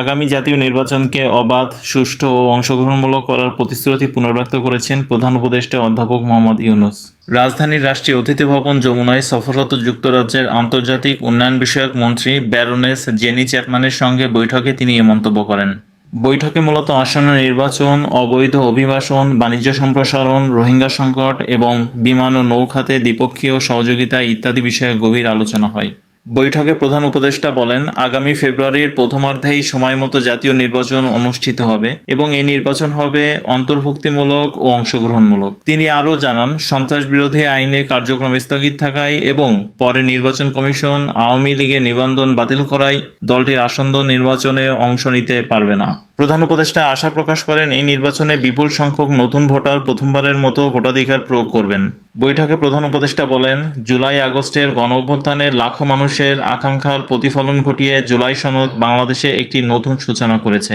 আগামী জাতীয় নির্বাচনকে অবাধ, সুষ্ঠু ও অংশগ্রহণমূলক করার প্রতিশ্রুতি পুনর্ব্যক্ত করেছেন প্রধান উপদেষ্টা অধ্যাপক মোহাম্মদ ইউনুস। রাজধানীর রাষ্ট্রীয় অতিথি ভবন যমুনায় সফররত যুক্তরাজ্যের আন্তর্জাতিক উন্নয়ন বিষয়ক মন্ত্রী ব্যারোনেস জেনি চ্যাপম্যানের সঙ্গে বৈঠকে তিনি এ মন্তব্য করেন। বৈঠকে মূলত আসন্ন নির্বাচন, অবৈধ অভিবাসন, বাণিজ্য সম্প্রসারণ, রোহিঙ্গা সংকট এবং বিমান ও নৌখাতে দ্বিপক্ষীয় সহযোগিতা ইত্যাদি বিষয়ে গভীর আলোচনা হয়। বৈঠকে প্রধান উপদেষ্টা বলেন, আগামী ফেব্রুয়ারির প্রথমার্ধেই সময় মতো জাতীয় নির্বাচন অনুষ্ঠিত হবে এবং এই নির্বাচন হবে অন্তর্ভুক্তিমূলক ও অংশগ্রহণমূলক। তিনি আরও জানান, সন্ত্রাস বিরোধী আইনে কার্যক্রম স্থগিত থাকায় এবং পরে নির্বাচন কমিশন আওয়ামী লীগের নিবন্ধন বাতিল করায় দলটির আসন্ন নির্বাচনে অংশ নিতে পারবে না। প্রধান উপদেষ্টা আশা প্রকাশ করেন, এই নির্বাচনে বিপুল সংখ্যক নতুন ভোটার প্রথমবারের মতো ভোটাধিকার প্রয়োগ করবেন। বৈঠকে প্রধান উপদেষ্টা বলেন, জুলাই আগস্টের গণ অভ্যুত্থানে লাখো মানুষের আকাঙ্ক্ষার প্রতিফলন ঘটিয়ে জুলাই সনদ বাংলাদেশে একটি নতুন সূচনা করেছে।